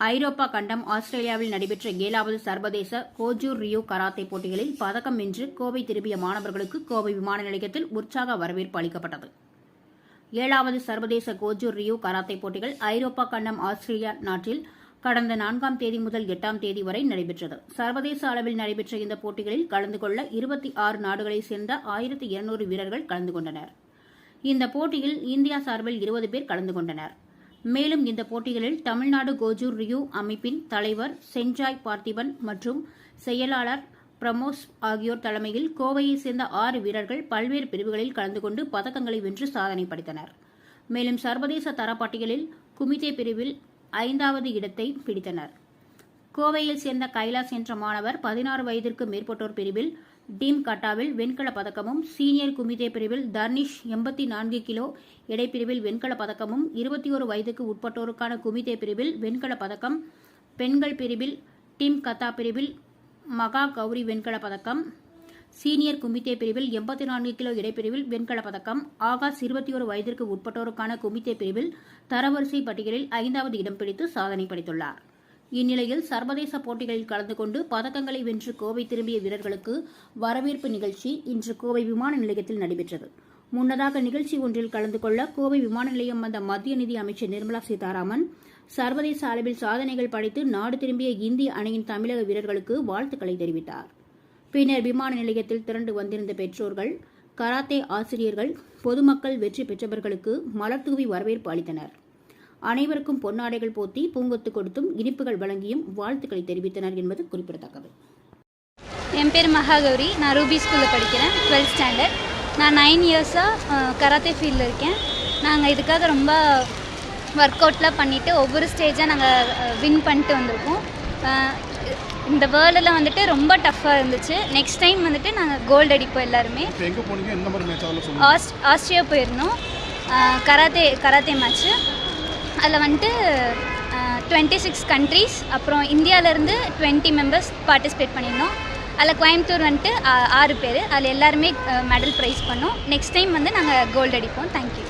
ஐரோப்பா கண்டம் ஆஸ்திரேலியாவில் நடைபெற்ற ஏழாவது சர்வதேச கோஜூர் ரியோ கராத்தே போட்டிகளில் பதக்கம் வென்று கோவை திரும்பிய மாணவர்களுக்கு கோவை விமான நிலையத்தில் உற்சாக வரவேற்பு அளிக்கப்பட்டது. ஏழாவது சர்வதேச கோஜூர் ரியோ கராத்தே போட்டிகள் ஐரோப்பா கண்டம் ஆஸ்திரேலியா நாட்டில் கடந்த நான்காம் தேதி முதல் எட்டாம் தேதி வரை நடைபெற்றது. சர்வதேச அளவில் நடைபெற்ற இந்த போட்டிகளில் கலந்து கொள்ள இருபத்தி ஆறு நாடுகளைச் சேர்ந்த ஆயிரத்தி இருநூறு வீரர்கள் கலந்து கொண்டனர். இந்த போட்டியில் இந்தியா சார்பில் இருபது பேர் கலந்து கொண்டனர். மேலும் இந்த போட்டிகளில் தமிழ்நாடு கோஜூர் ரியூ அமைப்பின் தலைவர் செஞ்சாய் பார்த்திபன் மற்றும் செயலாளர் பிரமோஸ் ஆகியோர் தலைமையில் கோவையைச் சேர்ந்த ஆறு வீரர்கள் பல்வேறு பிரிவுகளில் கலந்து கொண்டு பதக்கங்களை வென்று சாதனை படைத்தனர். மேலும் சர்வதேச தரப்பட்டியலில் குமிதே பிரிவில் ஐந்தாவது இடத்தை பிடித்தனர். கோவையில் சேர்ந்த கைலாஸ் என்ற மாணவர் பதினாறு வயதிற்கு மேற்பட்டோர் பிரிவில் டீம் கட்டாவில் வெண்கல பதக்கமும் சீனியர் குமிதே பிரிவில் தர்னிஷ் எண்பத்தி நான்கு கிலோ எடைப்பிரிவில் வெண்கலப் பதக்கமும் இருபத்தி ஒரு வயதுக்கு உட்பட்டோருக்கான குமிதே பிரிவில் வெண்கலப் பதக்கம் பெண்கள் பிரிவில் டீம் கத்தா பிரிவில் மகா கௌரி வெண்கல பதக்கம் சீனியர் குமித்தே பிரிவில் எண்பத்தி நான்கு கிலோ இடைப்பிரிவில் வெண்கல பதக்கம் ஆகாஷ் இருபத்தி ஒரு வயதிற்கு உட்பட்டோருக்கான குமித்தே பிரிவில் தரவரிசை பட்டியலில் ஐந்தாவது இடம் பிடித்து சாதனை படைத்துள்ளார். இந்நிலையில் சர்வதேச போட்டிகளில் கலந்து கொண்டு பதக்கங்களை வென்று கோவை திரும்பிய வீரர்களுக்கு வரவேற்பு நிகழ்ச்சி இன்று கோவை விமான நிலையத்தில் நடைபெற்றது. முன்னதாக நிகழ்ச்சி ஒன்றில் கலந்து கொள்ள கோவை விமான நிலையம் வந்த மத்திய நிதி அமைச்சர் நிர்மலா சீதாராமன் சர்வதேச அளவில் சாதனைகள் படைத்து நாடு திரும்பிய இந்திய அணியின் தமிழக வீரர்களுக்கு வாழ்த்துக்களை தெரிவித்தார். பின்னர் விமான நிலையத்தில் திரண்டு வந்திருந்த பெற்றோர்கள் கராத்தே ஆசிரியர்கள் பொதுமக்கள் வெற்றி பெற்றவர்களுக்கு மலர் தூவி வரவேற்பு அளித்தனர். அனைவருக்கும் பொன்னாடைகள் போத்தி பூங்கொத்து கொடுத்தும் இனிப்புகள் வழங்கியும் வாழ்த்துக்களை தெரிவித்தனர் என்பது குறிப்பிடத்தக்கது. என் பேர் மகாகௌரி. நான் ரூபி ஸ்கூலில் படிக்கிறேன். டுவெல்த் ஸ்டாண்டர்ட் நான் நைன் இயர்ஸாக கராத்தே ஃபீல்டில் இருக்கேன். நாங்கள் இதுக்காக ரொம்ப ஒர்க் அவுட்லாம் பண்ணிவிட்டு ஒவ்வொரு ஸ்டேஜாக நாங்கள் வின் பண்ணிட்டு வந்திருக்கோம். இந்த வேர்ல்டில் வந்துட்டு ரொம்ப டஃப்பாக இருந்துச்சு. நெக்ஸ்ட் டைம் வந்துட்டு நாங்கள் கோல்டு அடிப்போம் எல்லாருமே. ஆஸ்ட் ஆஸ்ட்ரியா போயிருந்தோம். கராத்தே கராத்தே மேட்ச்சு அதில் வந்துட்டு டுவெண்ட்டி சிக்ஸ் கண்ட்ரீஸ் அப்புறம் இந்தியாவிலேருந்து டுவெண்ட்டி மெம்பர்ஸ் பார்ட்டிசிபேட் பண்ணியிருந்தோம். அதில் கோயம்புத்தூர் வந்துட்டு ஆறு பேர். அதில் எல்லாருமே மெடல் ப்ரைஸ் பண்ணோம். நெக்ஸ்ட் டைம் வந்து நாங்கள் கோல்டு அடிப்போம். தேங்க்யூ